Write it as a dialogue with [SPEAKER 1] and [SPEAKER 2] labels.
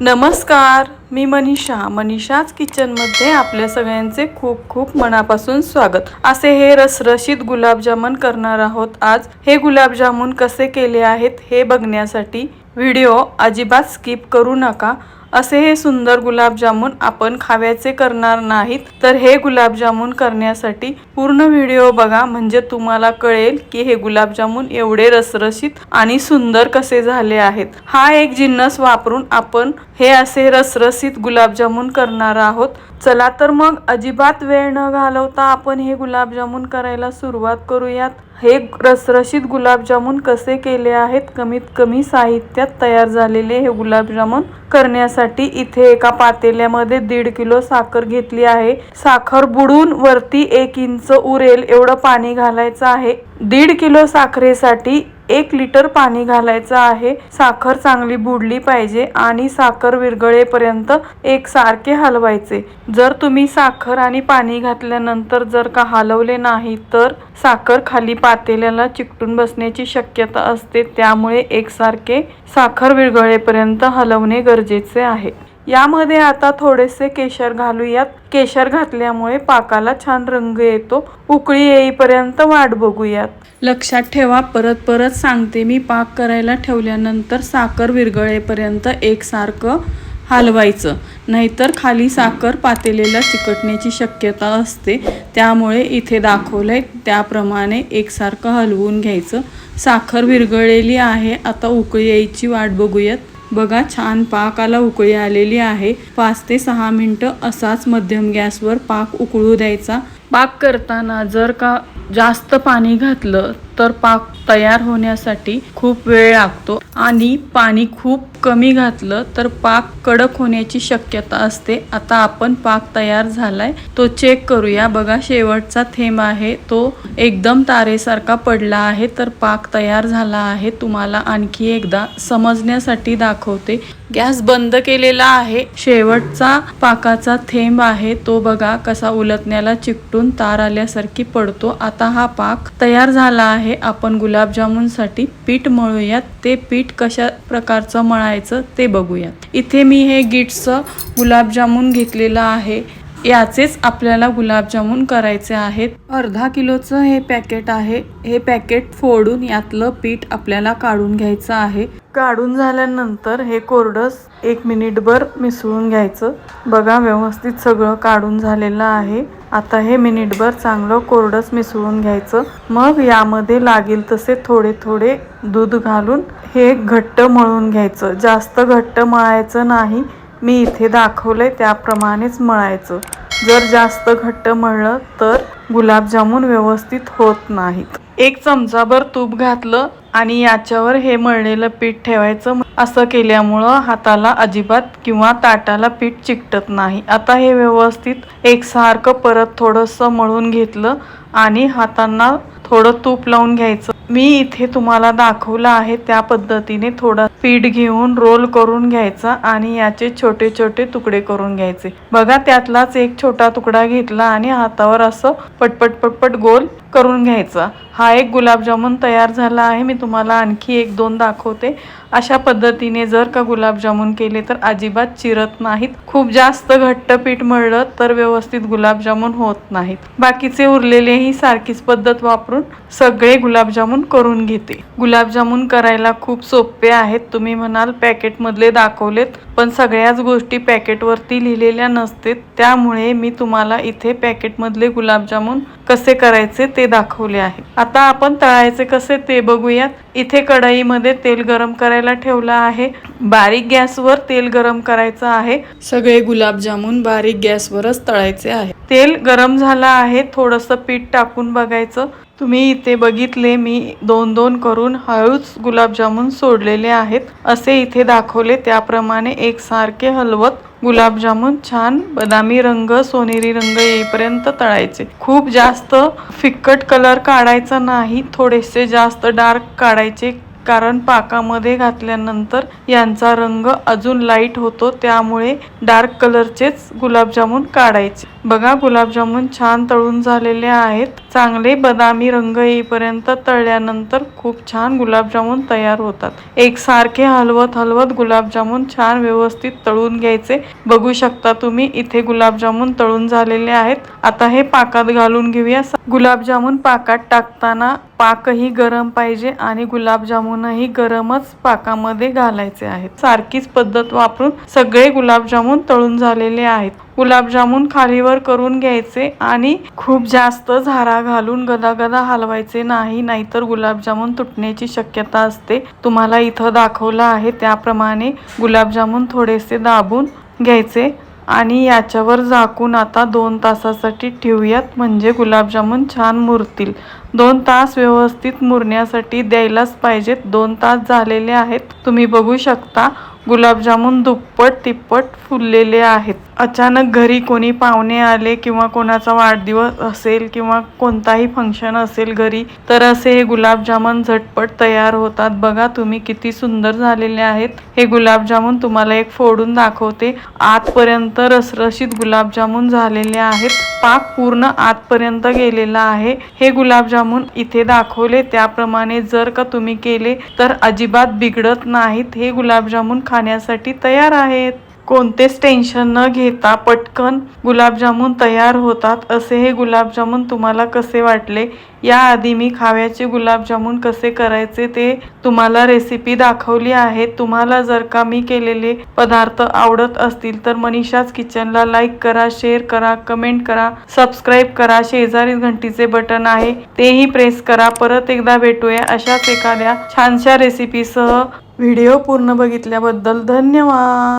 [SPEAKER 1] नमस्कार मी मनीषा. मनीषाच किचनमध्ये आपल्या सगळ्यांचे खूप खूप मनापासून स्वागत. असे हे रसरशीत गुलाबजामुन करणार आहोत आज. हे गुलाबजामुन कसे केले आहेत हे बघण्यासाठी व्हिडिओ अजिबात स्किप करू नका. असे हे सुंदर गुलाबजामुन आपण खाव्याचे करणार नाहीत. तर हे गुलाबजामुन करण्यासाठी पूर्ण व्हिडिओ बघा. म्हणजे तुम्हाला कळेल की हे गुलाबजामुन एवढे रसरशीत आणि सुंदर कसे झाले आहेत. हा एक जिन्नस वापरून आपण हे असे रसरसीत गुलाबजामुन करणार आहोत. चला तर मग अजिबात वेळ न घालवता आपण हे गुलाबजामुन करायला सुरुवात करूयात. हे रसरशीत गुलाबजामुन कसे केले आहेत? कमीत कमी साहित्यात तयार झालेले हे गुलाबजामुन करण्यासाठी इथे एका पातेल्यामध्ये दीड किलो साखर घेतली आहे. साखर बुडून वरती एक इंच उरेल एवढं पाणी घालायचं आहे. दीड किलो साखरेसाठी एक लिटर पाणी घालायचं आहे. साखर चांगली बुडली पाहिजे आणि साखर विरघळेपर्यंत एक सारखे हलवायचे. जर तुम्ही साखर आणि पाणी घातल्यानंतर जर का हलवले नाही तर साखर खाली पातेल्याला चिकटून बसण्याची शक्यता असते. त्यामुळे एकसारखे साखर विरघळेपर्यंत हलवणे गरजेचे आहे. यामध्ये आता थोडेसे केशर घालूयात. केशर घातल्यामुळे पाकाला छान रंग येतो. उकळी येईपर्यंत वाट बघूयात. लक्षात ठेवा परत परत सांगते मी पाक करायला ठेवल्यानंतर साखर विरघळेपर्यंत एकसारखं हलवायचं. नाहीतर खाली साखर पातेलेला चिकटण्याची शक्यता असते. त्यामुळे इथे दाखवलंय त्याप्रमाणे एकसारखं हलवून घ्यायचं. साखर विरघळलेली आहे आता उकळी यायची वाट बघूयात. बघा छान पाकाला उकळी आलेली आहे. पाच ते सहा मिनटं असाच मध्यम गॅसवर पाक उकळू द्यायचा. पाक करताना जर का जास्त पाणी घातलं तर पाक तयार होण्यासाठी खूप वेळ लागतो आणि पाणी खूप कमी घातलं तर पाक कडक होण्याची शक्यता असते. आता आपण पाक तयार झालाय तो चेक करूया. बघा शेवटचा थेंब आहे. तो एकदम तारेसारखा पडला आहे तर पाक तयार झाला आहे. तुम्हाला आणखी एकदा समजण्यासाठी दाखवते. गॅस बंद केलेला आहे. शेवटचा पाकाचा थेंब आहे. तो बघा कसा उलटण्याला चिकटून तार आल्यासारखी पडतो. आता हा पाक तयार झाला आहे. आपण गुलाबजामुनसाठी पीठ मळूयात. ते पीठ कशा प्रकारचं मळायचं ते बघूयात इथे मी हे गिट्सचं गुलाबजामुन घेतलेलं आहे. याचेच आपल्याला गुलाबजामुन करायचे आहेत. अर्धा किलोचं हे पॅकेट आहे. हे पॅकेट फोडून यातलं पीठ आपल्याला काढून घ्यायचं आहे. काढून झाल्यानंतर हे कोरडस एक मिनिटभर मिसळून घ्यायचं. बघा व्यवस्थित सगळं काढून झालेलं आहे. आता हे मिनिटभर चांगलं कोरडस मिसळून घ्यायचं. मग यामध्ये लागेल तसे थोडे थोडे दूध घालून हे घट्ट मळून घ्यायचं. जास्त घट्ट मळायचं नाही. मी इथे दाखवलंय त्याप्रमाणेच मळायचं. जर जास्त घट्ट मळलं तर गुलाबजामुन व्यवस्थित होत नाहीत. एक चमचाभर तूप घातलं. आणि याच्यावर हे मळलेलं पीठ ठेवायचं. असं केल्यामुळं हाताला अजिबात किंवा ताटाला पीठ चिकटत नाही. आता हे व्यवस्थित एकसारखं परत थोडंसं मळून घेतलं आणि हातांना थोडं तूप लावून घ्यायचं. मी इथे तुम्हाला दाखवलं आहे त्या पद्धतीने थोडं पीठ घेऊन रोल करून घ्यायचा आणि याचे छोटे छोटे तुकडे करून घ्यायचे. बघा त्यातलाच एक छोटा तुकडा घेतला आणि हातावर असं पटपट पटपट गोल करून घ्यायचा. हा एक गुलाबजामुन तयार झाला आहे. मी तुम्हाला आणखी एक दोन दाखवते. अशा पद्धतीने जर का गुलाबजामुन केले तर अजिबात चिरत नाहीत. खूप जास्त घट्ट पीठ मळलं तर व्यवस्थित गुलाबजामुन होत नाहीत. बाकीचे उरलेलेही सारखीच पद्धत वापरून सगळे गुलाबजामुन करून घेते. गुलाबजामुन करायला खूप सोपे आहेत. तुम्ही म्हणाल पॅकेटमधले दाखवलेत पण सगळ्याच गोष्टी पॅकेटवरती लिहिलेल्या नसतात. त्यामुळे मी तुम्हाला इथे पॅकेटमधले गुलाबजामुन कसे करायचे ते दाखवले आहे. आता आपण तळायचे कसे ते बघूयात. इथे कढईमध्ये तेल गरम करायला ठेवलं आहे. बारीक गॅसवर तेल गरम करायचं आहे. सगळे गुलाबजामुन बारीक गॅसवरच तळायचे आहे. तेल गरम झालं आहे. थोडंसं पीठ टाकून बघायचं. तुम्ही इथे बघितले मी दोन दोन करून हळूच गुलाबजामुन सोडलेले आहेत. असे इथे दाखवले त्याप्रमाणे एकसारखे हलवत गुलाबजामुन छान बदामी रंग सोनेरी रंग येईपर्यंत तळायचे. खूप जास्त फिक्कट कलर काढायचा नाही थोडेसे जास्त डार्क काढायचे. कारण पाकामध्ये घातल्यानंतर यांचा रंग अजून लाइट होतो त्यामुळे डार्क कलरचेच गुलाबजामुन काढायचे. बघा गुलाबजामुन छान तळून झालेले आहेत. चांगले बदामी रंग येईपर्यंत तळल्यानंतर खूप छान गुलाबजामुन तयार होतात. एकसारखे हलवत हलवत गुलाबजामुन छान व्यवस्थित तळून घ्यायचे. बघू शकता तुम्ही इथे गुलाबजामुन तळून झालेले आहेत. आता हे पाकात घालून घेऊया. गुलाबजामुन पाकात टाकताना पाकही गरम पाहिजे आणि गुलाबजामुनही गरमच पाकामध्ये घालायचे आहेत. सारखीच पद्धत वापरून सगळे गुलाबजामुन तळून झालेले आहेत. गुलाबजामुन खालीवर करून घ्यायचे आणि खूप जास्त झारा घालून गदागदा हलवायचे नाही नाहीतर गुलाबजामुन तुटण्याची शक्यता असते. तुम्हाला इथं दाखवलं आहे त्याप्रमाणे गुलाबजामुन थोडेसे दाबून घ्यायचे. आणि याच्यावर झाकून आता दोन तासासाठी ठेवूयात. म्हणजे गुलाबजामुन छान मुरतील. दोन तास व्यवस्थित मुरण्यासाठी द्यायलाच पाहिजेत. दोन तास झालेले आहेत. तुम्ही बघू शकता. गुलाबजामुन दुप्पट तिप्पट फुललेले आहेत. अचानक घरी कोणी पाहुणे आले किंवा कोणाचा वाढदिवस असेल किंवा कोणताही फंक्शन असेल घरी तर असे हे गुलाबजामुन झटपट तयार होतात. बघा तुम्ही किती सुंदर झालेले आहेत. हे गुलाबजामुन तुम्हाला एक फोडून दाखवते. आतपर्यंत रसरशीत गुलाबजामुन झालेले आहेत. पाक पूर्ण आतपर्यंत गेलेला आहे. हे गुलाबजामुन इथे दाखवले. त्याप्रमाणे जर का तुम्ही केले तर अजिबात बिघडत नाहीत. हे गुलाबजामुन खाण्यासाठी तयार आहेत. कोणतेच टेन्शन न घेता पटकन गुलाबजामुन तयार होतात. असे हे गुलाबजामुन तुम्हाला कसे वाटले? याआधी मी खाव्याचे गुलाबजामुन कसे करायचे ते तुम्हाला रेसिपी दाखवली आहे. तुम्हाला जर का मी केलेले पदार्थ आवडत असतील तर मनीषाच किचनला लाईक करा शेअर करा कमेंट करा सबस्क्राईब करा. शेजारी घंटीचे बटन आहे तेही प्रेस करा. परत एकदा भेटूया अशाच एखाद्या छानशा रेसिपीसह व्हिडिओ पूर्ण बघितल्याबद्दल धन्यवाद.